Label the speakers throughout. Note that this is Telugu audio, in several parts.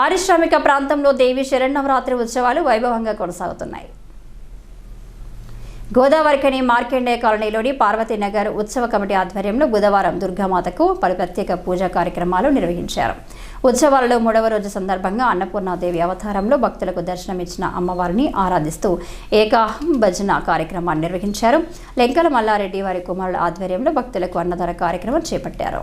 Speaker 1: పారిశ్రామిక ప్రాంతంలో దేవి శరణవరాత్రి ఉత్సవాలు వైభవంగా కొనసాగుతున్నాయి. గోదావరికని మార్కెండే కాలనీలోని పార్వతీనగర్ ఉత్సవ కమిటీ ఆధ్వర్యంలో బుధవారం దుర్గామాతకు పలు ప్రత్యేక పూజా కార్యక్రమాలు నిర్వహించారు. ఉత్సవాలలో మూడవ రోజు సందర్భంగా అన్నపూర్ణాదేవి అవతారంలో భక్తులకు దర్శనమిచ్చిన అమ్మవారిని ఆరాధిస్తూ ఏకాహం భజన కార్యక్రమాన్ని నిర్వహించారు. లెంకల మల్లారెడ్డి వారి కుమారుల ఆధ్వర్యంలో భక్తులకు అన్నదాన కార్యక్రమం చేపట్టారు.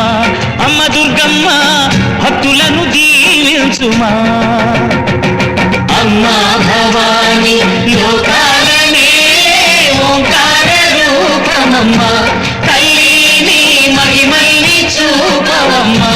Speaker 2: నీదమ్మా అమ్మ దుర్గమ్మ భక్తులను దీవించుమా. అమ్మా భవాని లోకాల ఓంకార రూపమమ్మా. తల్లిని మహిమల్ని చూపవమ్మా.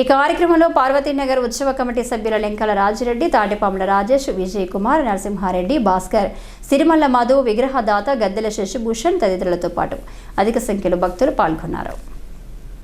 Speaker 1: ఈ కార్యక్రమంలో పార్వతీనగర్ ఉత్సవ కమిటీ సభ్యుల లెంకల రాజిరెడ్డి తాటిపాముల రాజేష్ విజయ్ కుమార్ నరసింహారెడ్డి భాస్కర్ సిరిమల్ల మధు విగ్రహదాత గద్దెల శశిభూషణ్ తదితరులతో పాటు అధిక సంఖ్యలో భక్తులు పాల్గొన్నారు.